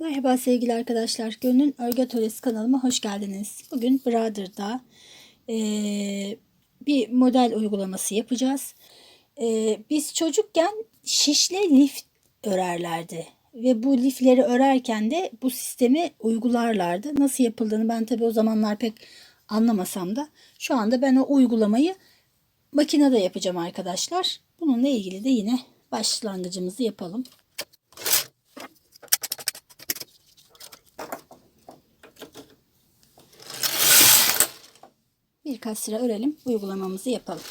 Merhaba sevgili arkadaşlar. Gönlün Örgü Atölyesi kanalıma hoş geldiniz. Bugün Brother'da eee, bir model uygulaması yapacağız. Eee, biz çocukken şişle lif örerlerdi. Ve bu lifleri örerken de bu sistemi uygularlardı. Nasıl yapıldığını ben tabii o zamanlar pek anlamasam da şu anda ben o uygulamayı makinede yapacağım arkadaşlar. Bununla ilgili de yine başlangıcımızı yapalım. Birkaç sıra örelim, uygulamamızı yapalım.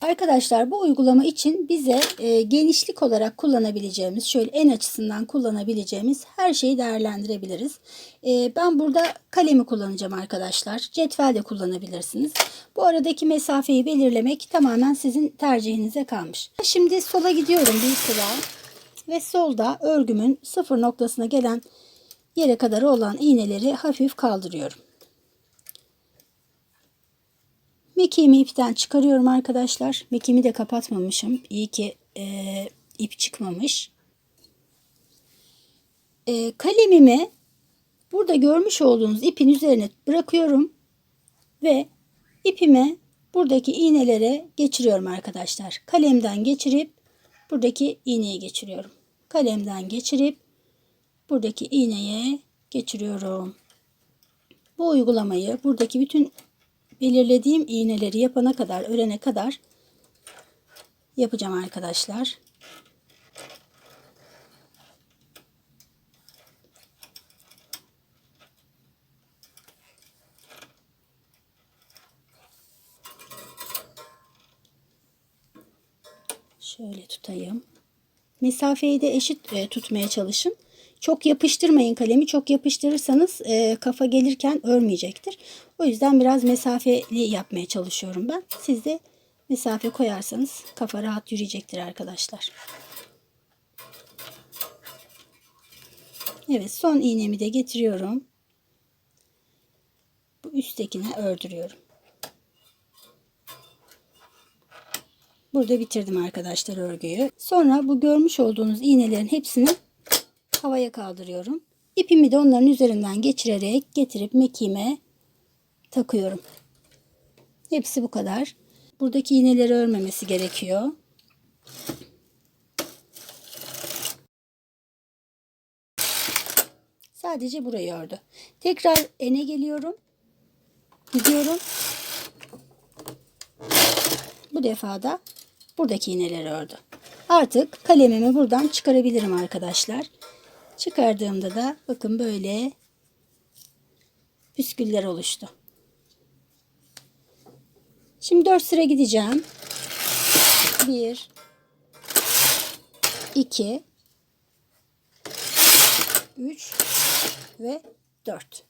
Arkadaşlar bu uygulama için bize e, genişlik olarak kullanabileceğimiz, şöyle en açısından kullanabileceğimiz her şeyi değerlendirebiliriz. E, ben burada kalemi kullanacağım arkadaşlar. Cetvel de kullanabilirsiniz. Bu aradaki mesafeyi belirlemek tamamen sizin tercihinize kalmış. Şimdi sola gidiyorum bir sıra ve solda örgümün sıfır noktasına gelen yere kadar olan iğneleri hafif kaldırıyorum. Mekiğimi ipten çıkarıyorum arkadaşlar. Mekiğimi de kapatmamışım. İyi ki e, ip çıkmamış. E, kalemimi burada görmüş olduğunuz ipin üzerine bırakıyorum. Ve ipimi buradaki iğnelere geçiriyorum arkadaşlar. Kalemden geçirip buradaki iğneye geçiriyorum. Kalemden geçirip buradaki iğneye geçiriyorum. Bu uygulamayı buradaki bütün belirlediğim iğneleri yapana kadar, örene kadar yapacağım arkadaşlar. Şöyle tutayım. Mesafeyi de eşit e, tutmaya çalışın. Çok yapıştırmayın kalemi. Çok yapıştırırsanız e, kafa gelirken örmeyecektir. O yüzden biraz mesafeli yapmaya çalışıyorum ben. Siz de mesafe koyarsanız kafa rahat yürüyecektir arkadaşlar. Evet son iğnemi de getiriyorum. Bu üsttekine ördürüyorum. Burada bitirdim arkadaşlar örgüyü. Sonra bu görmüş olduğunuz iğnelerin hepsini havaya kaldırıyorum. İpimi de onların üzerinden geçirerek getirip mekiğime takıyorum. Hepsi bu kadar. Buradaki iğneleri örmemesi gerekiyor. Sadece burayı ördü. Tekrar ene geliyorum. Gidiyorum. Bu defa da buradaki iğneleri ördü. Artık kalemimi buradan çıkarabilirim arkadaşlar. Çıkardığımda da bakın böyle püsküller oluştu. Şimdi 4 sıra gideceğim. 1 2 3 ve 4.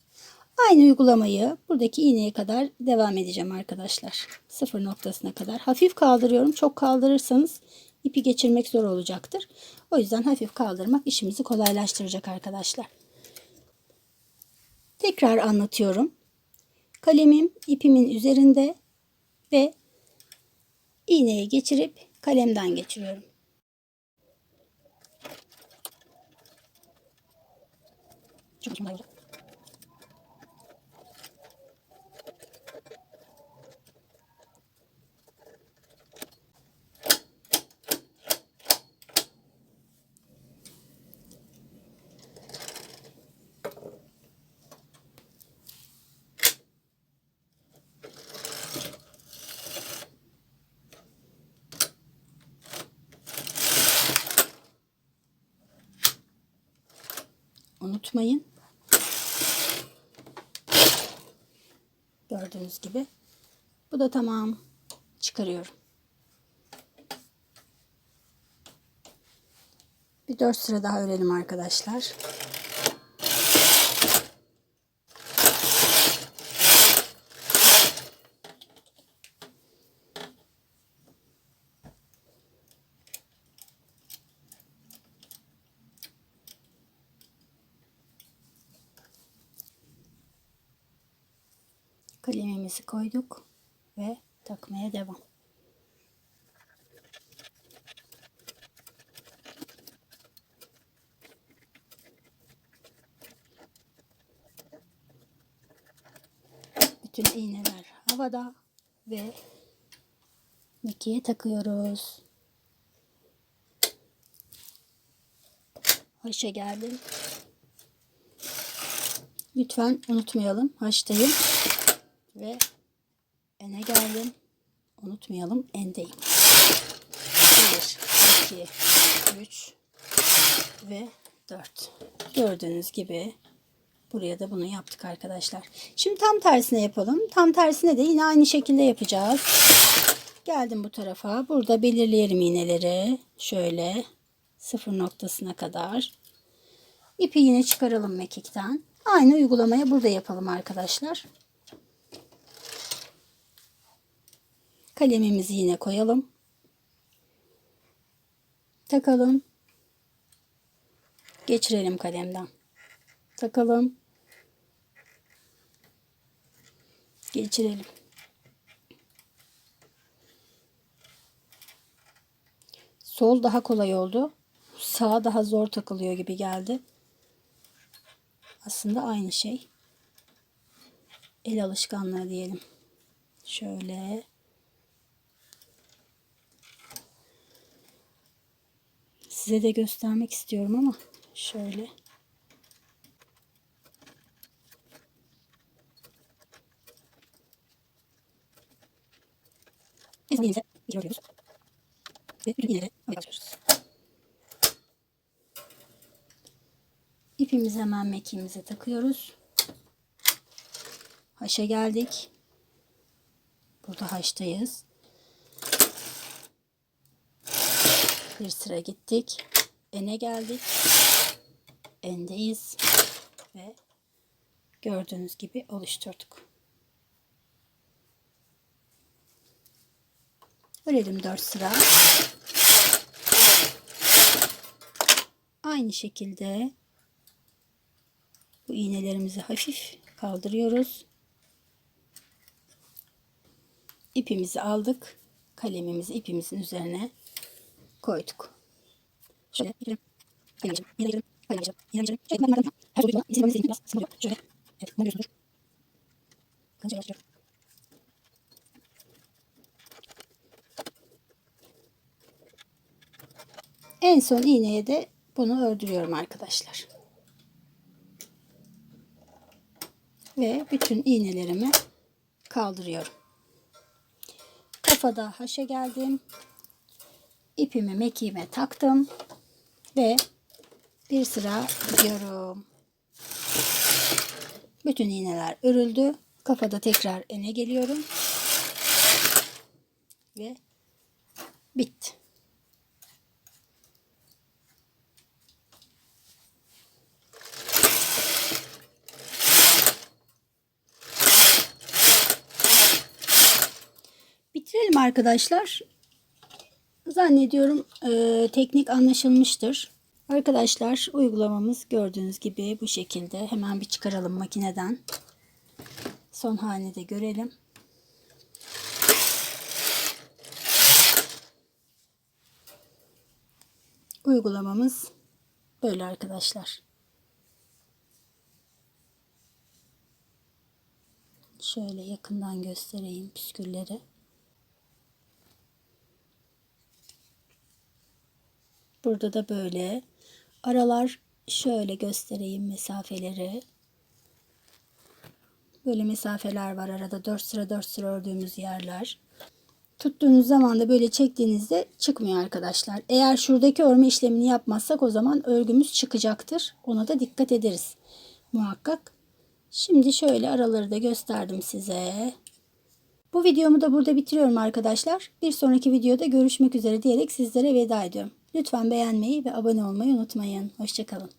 Aynı uygulamayı buradaki iğneye kadar devam edeceğim arkadaşlar. Sıfır noktasına kadar. Hafif kaldırıyorum. Çok kaldırırsanız ipi geçirmek zor olacaktır. O yüzden hafif kaldırmak işimizi kolaylaştıracak arkadaşlar. Tekrar anlatıyorum. Kalemim ipimin üzerinde ve iğneye geçirip kalemden geçiriyorum. Çok kolay Unutmayın. Gördüğünüz gibi. Bu da tamam. Çıkarıyorum. Bir dört sıra daha örelim arkadaşlar. kalemimizi koyduk ve takmaya devam. Bütün iğneler havada ve ikiye takıyoruz. Haşa geldim. Lütfen unutmayalım. Haştayım ve ene geldim. Unutmayalım endeyim. 1, 2, 3 ve 4. Gördüğünüz gibi buraya da bunu yaptık arkadaşlar. Şimdi tam tersine yapalım. Tam tersine de yine aynı şekilde yapacağız. Geldim bu tarafa. Burada belirleyelim iğneleri. Şöyle sıfır noktasına kadar. İpi yine çıkaralım mekikten. Aynı uygulamaya burada yapalım arkadaşlar. Kalemimizi yine koyalım. Takalım. Geçirelim kalemden. Takalım. Geçirelim. Sol daha kolay oldu. Sağ daha zor takılıyor gibi geldi. Aslında aynı şey. El alışkanlığı diyelim. Şöyle. Size de göstermek istiyorum ama şöyle. İki örüyoruz. Ve bütün iğneleri havaya kaldırıyoruz. İpimizi hemen mekiğimize takıyoruz. Haşa geldik. Burada haştayız. Bir sıra gittik. Ene geldik. Endeyiz. Ve gördüğünüz gibi oluşturduk. Örelim 4 sıra. Aynı şekilde bu iğnelerimizi hafif kaldırıyoruz. İpimizi aldık. Kalemimizi ipimizin üzerine koyduk. Şöyle gidelim. Gidelim. Yine gidelim. Yine gidelim. Yine gidelim. Şöyle ben bunlardan her soruyu bana izin vermenizi biraz sıkılıyor. Şöyle. Evet. Ne görüyorsunuz? Kanca yavaş. En son iğneye de bunu ördürüyorum arkadaşlar. Ve bütün iğnelerimi kaldırıyorum. Kafada haşa geldim. İpimi mekiğime taktım. Ve bir sıra gidiyorum. Bütün iğneler örüldü. Kafada tekrar ene geliyorum. Ve bitti. Bitirelim arkadaşlar. Zannediyorum e, teknik anlaşılmıştır. Arkadaşlar uygulamamız gördüğünüz gibi bu şekilde. Hemen bir çıkaralım makineden. Son halini de görelim. Uygulamamız böyle arkadaşlar. Şöyle yakından göstereyim püskülleri. Burada da böyle aralar şöyle göstereyim mesafeleri. Böyle mesafeler var arada 4 sıra 4 sıra ördüğümüz yerler. Tuttuğunuz zaman da böyle çektiğinizde çıkmıyor arkadaşlar. Eğer şuradaki örme işlemini yapmazsak o zaman örgümüz çıkacaktır. Ona da dikkat ederiz muhakkak. Şimdi şöyle araları da gösterdim size. Bu videomu da burada bitiriyorum arkadaşlar. Bir sonraki videoda görüşmek üzere diyerek sizlere veda ediyorum. Lütfen beğenmeyi ve abone olmayı unutmayın. Hoşçakalın.